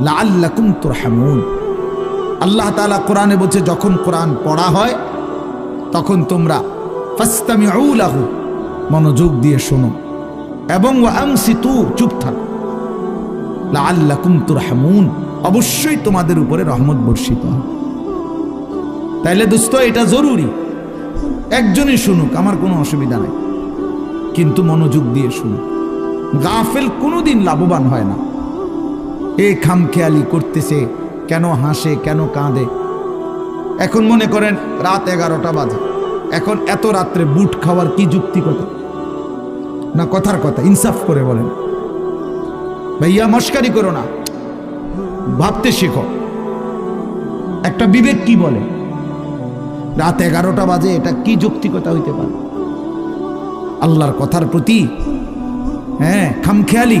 লা আল্লাকুম আল্লাহ তালা কোরআনে বলছে, যখন কোরআন পড়া হয়, তখন তোমরা ফাস্তামি আউলাহু মনোযোগ দিয়ে শোনো এবং আংসি তু চুপ থাকো। লা আল্লাকুম অবশ্যই তোমাদের উপরে রহমত বর্ষিত হয় তাইলে দোস্ত, এটা জরুরি। একজনই শুনুক, আমার কোনো অসুবিধা নেই। কিন্তু মনোযোগ দিয়ে শুনুক। গাফেল কোনোদিন লাভবান হয় না। এ খামখেয়ালি করতেছে। কেন হাসে, কেন কাঁদে? এখন মনে করেন রাত এগারোটা বাজে। এখন এত রাত্রে বুট খাওয়ার কি যুক্তিকতা না, কথার কথা, ইনসাফ করে বলেন। ভাইয়া, মস্কারি করো না। ভাবতে শেখো। একটা বিবেক কি বলে? রাত এগারোটা বাজে, এটা কি যৌক্তিকতা হইতে পারে? আল্লাহর কথার প্রতি হ্যাঁ খামখেয়ালি।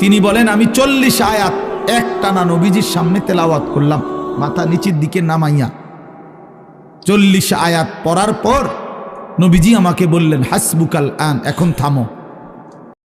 তিনি বলেন, আমি চল্লিশ আয়াত এক টানা নবীজির সামনে তেলাওয়াত করলাম, মাথা নিচের দিকে নামাইয়া। চল্লিশ আয়াত পড়ার পর নবীজি আমাকে বললেন, হাসবুকাল আন, এখন থামো।